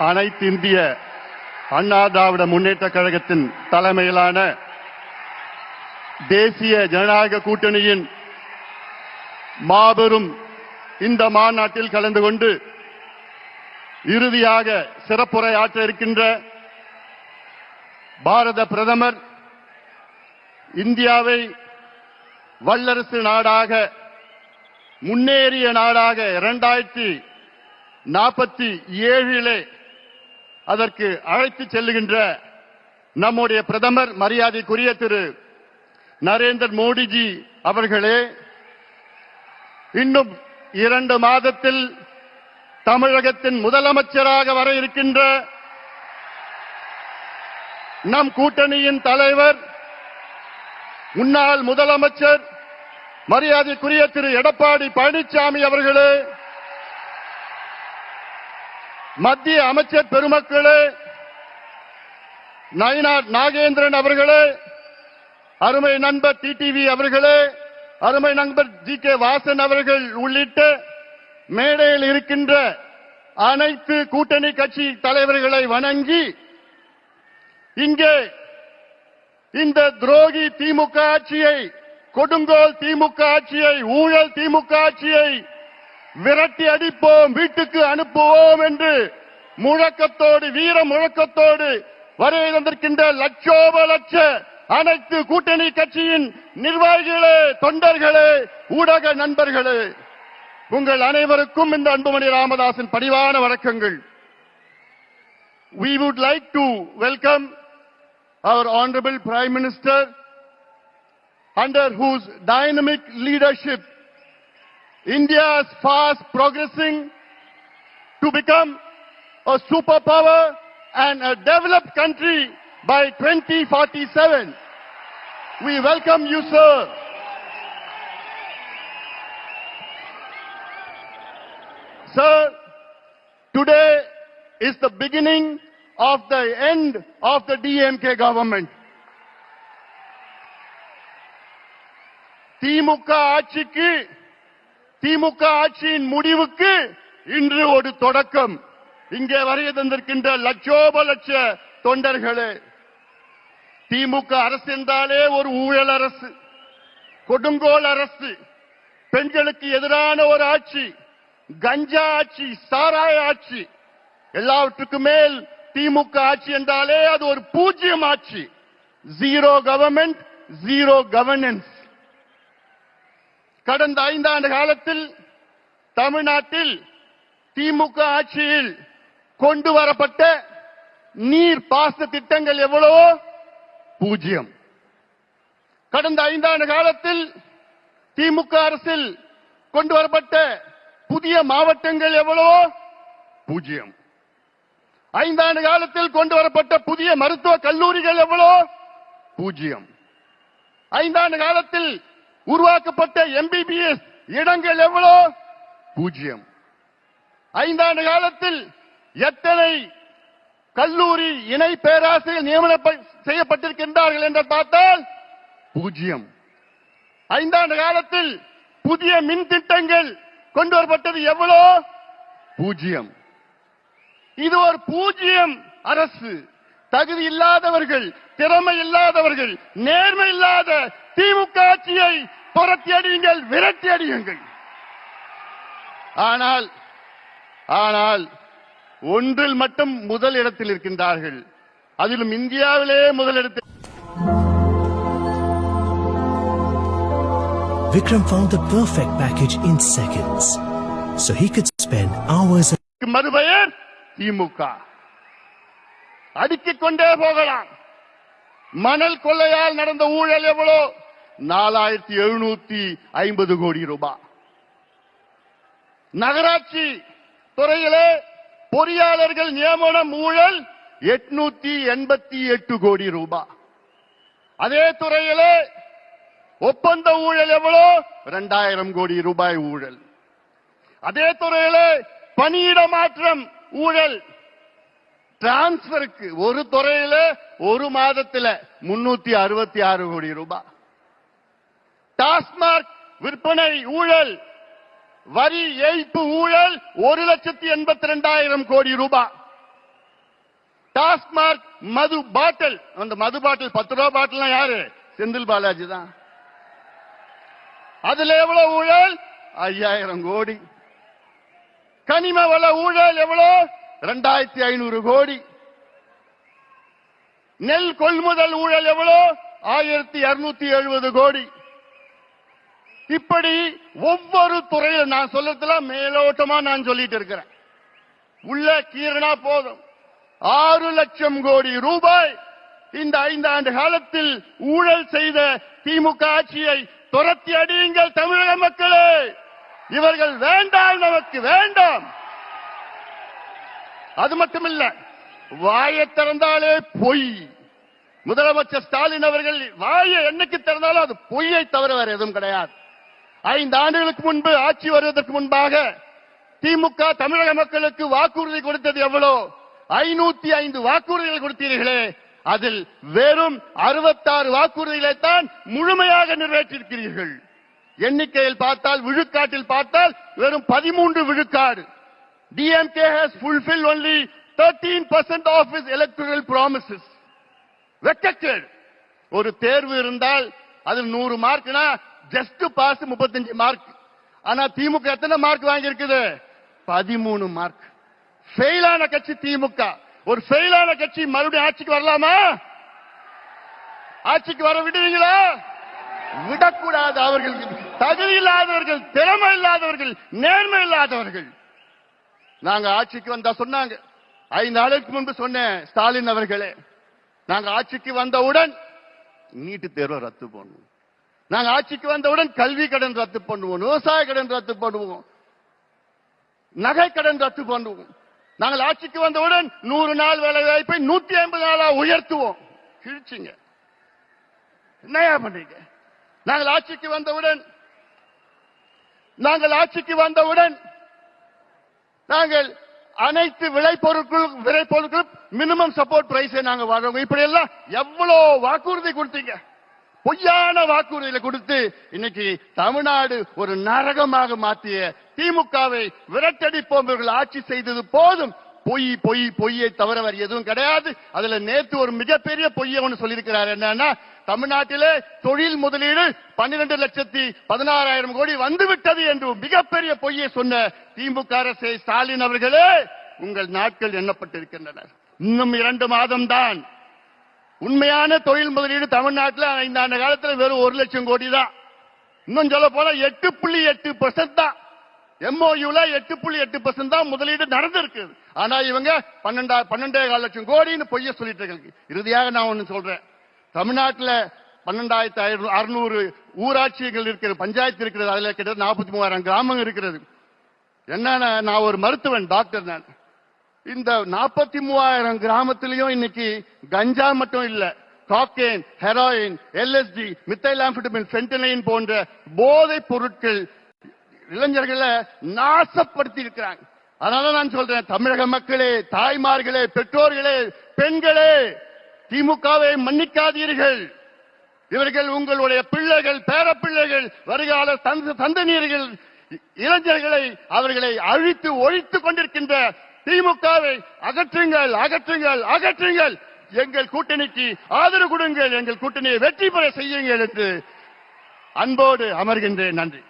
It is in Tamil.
அனைத்து இந்திய அண்ணா திராவிட முன்னேற்ற கழகத்தின் தலைமையிலான தேசிய ஜனநாயக கூட்டணியின் மாபெரும் இந்த மாநாட்டில் கலந்து கொண்டு இறுதியாக சிறப்புரையாற்ற இருக்கின்ற பாரத பிரதமர் இந்தியாவை வல்லரசு நாடாக முன்னேறிய நாடாக இரண்டாயிரத்தி நாற்பத்தி ஏழிலே அதற்கு அழைத்து செல்லுகின்ற நம்முடைய பிரதமர் மரியாதைக்குரிய திரு நரேந்திர மோடிஜி அவர்களே இன்னும் இரண்டு மாதத்தில் தமிழகத்தின் முதலமைச்சராக வர இருக்கின்ற நம் கூட்டணியின் தலைவர் முன்னாள் முதலமைச்சர் மரியாதைக்குரிய திரு எடப்பாடி பழனிசாமி அவர்களே மத்திய அமைச்சர் பெருமக்களே நயினார் நாகேந்திரன் அவர்களே அருமை நண்பர் டிடிவி அவர்களே அருமை நண்பர் ஜி கே வாசன் அவர்கள் உள்ளிட்ட மேடையில் இருக்கின்ற அனைத்து கூட்டணி கட்சி தலைவர்களை வணங்கி இங்கே இந்த துரோகி திமுக ஆட்சியை கொடுங்கோல் திமுக ஆட்சியை ஊழல் திமுக ஆட்சியை விரட்டி அடிப்போம் வீட்டுக்கு அனுப்புவோம் என்று முழக்கத்தோடு வீர முழக்கத்தோடு வரை வந்திருக்கின்ற லட்சோப லட்ச அனைத்து கூட்டணி கட்சியின் நிர்வாகிகளே தொண்டர்களே ஊடக நண்பர்களே உங்கள் அனைவருக்கும் இந்த அன்புமணி ராமதாசின் பணிவான வணக்கங்கள். We would like to welcome our honorable prime minister under whose dynamic leadership india is fast progressing to become a superpower and a developed country by 2047 we welcome you sir sir today is the beginning of the end of the DMK government. திமுக ஆட்சிக்கு திமுக ஆட்சியின் முடிவுக்கு இன்று ஒரு தொடக்கம் இங்கே வருகை தந்திருக்கின்ற லட்சோப லட்ச தொண்டர்களே திமுக அரசு என்றாலே ஒரு ஊழல் அரசு கொடுங்கோல் அரசு பெண்களுக்கு எதிரான ஒரு ஆட்சி கஞ்சா ஆட்சி சாராய ஆட்சி எல்லாவற்றுக்கும் மேல் திமுக ஆட்சி என்றாலே அது ஒரு பூஜ்ஜியம் ஆட்சி. ஜீரோ கவர்மெண்ட் ஜீரோ கவர்னன்ஸ் கடந்த ஐந்தாண்டு காலத்தில் தமிழ்நாட்டில் திமுக ஆட்சியில் கொண்டு வரப்பட்ட நீர் பாசன திட்டங்கள் எவ்வளவோ? பூஜ்ஜியம். கடந்த ஐந்தாண்டு காலத்தில் திமுக அரசில் கொண்டு வரப்பட்ட புதிய மாவட்டங்கள் எவ்வளவோ? பூஜ்ஜியம். ஐந்தாண்டு காலத்தில் கொண்டு வரப்பட்ட புதிய மருத்துவ கல்லூரிகள் எவ்வளோ பூஜ்ஜியம். ஐந்தாண்டு காலத்தில் உருவாக்கப்பட்ட எம்பிபிஎஸ் இடங்கள் எவ்வளோ பூஜ்ஜியம். ஐந்தாண்டு காலத்தில் எத்தனை கல்லூரி இணை பேராசிரியர் நியமனம் செய்யப்பட்டிருக்கின்றார்கள் என்று பார்த்தால் பூஜ்ஜியம். ஐந்தாண்டு காலத்தில் புதிய மின் திட்டங்கள் கொண்டு வரப்பட்டது எவ்வளோ? பூஜ்ஜியம். இது ஒரு பூஜ்ஜியம் அரசு. தகுதி இல்லாதவர்கள் திறமை இல்லாதவர்கள் நேர்மை இல்லாத திமுக ஆட்சியை புரட்டி அடியுங்கள் விரட்டி அடியுங்கள். ஆனால் ஆனால் ஒன்றில் மட்டும் முதல் இடத்தில் இருக்கின்றார்கள். அதிலும் இந்தியாவிலே முதலிடத்தில் Vikram found the perfect package in seconds, so he could spend hours மறுபெயர் திமுக அடுக்கிக் கொண்டே போகலாம். மணல் கொள்ளையால் நடந்த ஊழல் எவ்வளோ? நாலாயிரத்தி எழுநூத்தி ஐம்பது கோடி ரூபாய். நகராட்சி துறையிலே பொறியாளர்கள் நியமனம் ஊழல் எட்நூத்தி எண்பத்தி எட்டு கோடி ரூபாய் அதே துறையில் ஒப்பந்த ஊழல் எவ்வளோ? இரண்டாயிரம் கோடி ரூபாய் ஊழல். அதே துறையில் பணியிட மாற்றம் ஊழல். டிரான்ஸ்பருக்கு ஒரு துறையில ஒரு மாதத்துல முன்னூத்தி அறுபத்தி ஆறு கோடி ரூபாய் டாஸ்மாக் விற்பனை ஊழல் வரி ஏய்ப்பு ஊழல் ஒரு லட்சத்தி எண்பத்தி ரெண்டாயிரம் கோடி ரூபாய் டாஸ்மாக் மது பாட்டில். அந்த மது பாட்டில் பத்து ரூபா பாட்டில் யாரு? செந்தில் பாலாஜி தான். அதுல எவ்வளவு ஊழல்? ஐயாயிரம் கோடி. கனிம வள ஊழல் எவ்வளவு ரெண்டாயிரத்தி ஐநூறு கோடி. நெல் கொள்முதல் ஊழல் எவ்வளவு ஆயிரத்தி இருநூத்தி எழுபது கோடி. இப்படி ஒவ்வொரு துறையில நான் சொல்லத்துல மேலோட்டமா நான் சொல்லிட்டு இருக்கிறேன். உள்ள கீரனா போதும். ஆறு லட்சம் கோடி ரூபாய் இந்த ஐந்தாண்டு காலத்தில் ஊழல் செய்த திமுக ஆட்சியை துரத்தி அடியுங்கள் தமிழக மக்களே. இவர்கள் வேண்டாம் நமக்கு வேண்டாம். அது மட்டுமில்ல வாயை திறந்தாலே பொய். முதலமைச்சர் ஸ்டாலின் அவர்கள் வாயை என்னைக்கு திறந்தாலும் அது பொய்யை தவிர வேற எதுவும் கிடையாது. ஐந்து ஆண்டுகளுக்கு முன்பு ஆட்சி வருவதற்கு முன்பாக திமுக தமிழக மக்களுக்கு வாக்குறுதி கொடுத்தது எவ்வளோ? ஐநூத்தி ஐந்து வாக்குறுதிகள் கொடுத்தீர்களே. அதில் வெறும் அறுபத்தாறு வாக்குறுதிகளை தான் முழுமையாக நிறைவேற்றியிருக்கிறீர்கள். எண்ணிக்கையில் பார்த்தால் விழுக்காட்டில் பார்த்தால் வெறும் பதிமூன்று விழுக்காடு. DMK has fulfilled only 13% of its electoral promises. வெக்கக்கேடு. ஒரு தேர்வு இருந்தால் அதில் நூறு மார்க்னா ஜஸ்ட் பாஸ் முப்பத்தஞ்சு மார்க் ஆனா திமுக எத்தனை மார்க் வாங்கியிருக்குது? பதிமூணு மார்க் ஃபெயிலான கட்சி திமுக. ஒரு ஃபெயிலான கட்சி மறுபடியும் ஆட்சிக்கு வரலாமா? ஆட்சிக்கு வர விடுவீங்களா? விடக்கூடாது அவர்கள். தகுதி இல்லாதவர்கள் திறமை இல்லாதவர்கள் நேர்மை இல்லாதவர்கள். நாங்க ஆட்சிக்கு வந்தா சொன்னாங்க. ஐந்து நாளுக்கு முன்பு சொன்னேன் ஸ்டாலின் அவர்களே. நாங்க ஆட்சிக்கு வந்தவுடன் நீட்டு தேர்வை ரத்து பண்ணுவோம் நாங்க ஆட்சிக்கு வந்தவுடன் கல்வி கடன் ரத்து பண்ணுவோம் விவசாய கடன் ரத்து பண்ணுவோம் நகை கடன் ரத்து பண்ணுவோம். நாங்கள் ஆட்சிக்கு வந்தவுடன் நூறு நாள் வேலை வாய்ப்பை நூத்தி ஐம்பது நாளா உயர்த்துவோம். கிழிச்சிங்க. என்னையா பண்றீங்க? நாங்கள் ஆட்சிக்கு வந்தவுடன் நாங்கள் ஆட்சிக்கு வந்தவுடன் நாங்கள் அனைத்து விளைபொருட்கள் விளைபொருட்களும் மினிமம் சப்போர்ட் பிரைஸை நாங்கள் வாங்குவோம். இப்படி எல்லாம் எவ்வளவு வாக்குறுதி கொடுத்தீங்க? பொய்யான வாக்குறுதிகளை கொடுத்து இன்னைக்கு தமிழ்நாடு ஒரு நரகமாக மாற்றிய திமுகவை விரட்டடிப்போம் இவர்கள் ஆட்சி செய்தது போதும். பொய் பொய் பொய்யை தவிர வேறு எதுவும் கிடையாது. அதுல நேத்து ஒரு மிகப்பெரிய பொய்யை ஒன்று சொல்லியிருக்கிறார். என்னன்னா தமிழ்நாட்டிலே தொழில் முதலீடு பன்னிரண்டு லட்சத்தி பதினாறாயிரம் கோடி வந்துவிட்டது என்று மிகப்பெரிய பொய்யை சொன்ன திமுக அரசை ஸ்டாலின் அவர்களே உங்கள் நாட்கள் எண்ணப்பட்டிருக்கின்றன. இன்னும் இரண்டு மாதம் தான் உண்மையான தொழில் முதலீடு தமிழ்நாட்டில் இந்த அந்த காலத்தில் வெறும் ஒரு லட்சம் கோடி தான் இன்னும் சொல்ல போனா எட்டு புள்ளி எட்டு பர்சன்ட் தான். எம்ஓயூல எட்டு புள்ளி எட்டு பர்சன்ட் தான் முதலீடு நடந்திருக்கு. ஆனா இவங்க பன்னெண்டா பன்னெண்டே கால் லட்சம் கோடின்னு பொய்ய சொல்லிட்டு இருக்காங்க. இறுதியாக நான் ஒன்னு சொல்றேன். தமிழ்நாட்டில் பன்னெண்டாயிரத்தி அறுநூறு ஊராட்சிகள் இருக்கிற பஞ்சாயத்து இருக்கிறது அதுல கிட்ட நாற்பத்தி மூவாயிரம் கிராமம் இருக்கிறது. என்னன்னா நான் ஒரு மருத்துவன் டாக்டர் நான். இந்த நாற்பத்தி மூவாயிரம் கிராமத்திலையும் இன்னைக்கு கஞ்சா மட்டும் இல்ல cocaine heroin LSD methamphetamine fentanyl போன்ற போதைப் பொருட்கள் இளைஞர்களை நாசப்படுத்தி இருக்கிறாங்க. அதனால நான் சொல்றேன் தமிழக மக்களே தாய்மார்களே பெற்றோர்களே பெண்களே திமுகவை மன்னிக்காதீர்கள். இவர்கள் உங்களுடைய பிள்ளைகள் பேரப்பிள்ளைகள் வருகால தந்த இளைஞர்களை அவர்களை அழித்து ஒழித்துக் கொண்டிருக்கின்ற திமுகவை அகற்றுங்கள் அகற்றுங்கள் அகற்றுங்கள். எங்கள் கூட்டணிக்கு ஆதரவு கொடுங்கள் எங்கள் கூட்டணியை வெற்றி பெற செய்யுங்கள் என்று அன்போடு அமர்கின்றேன். நன்றி.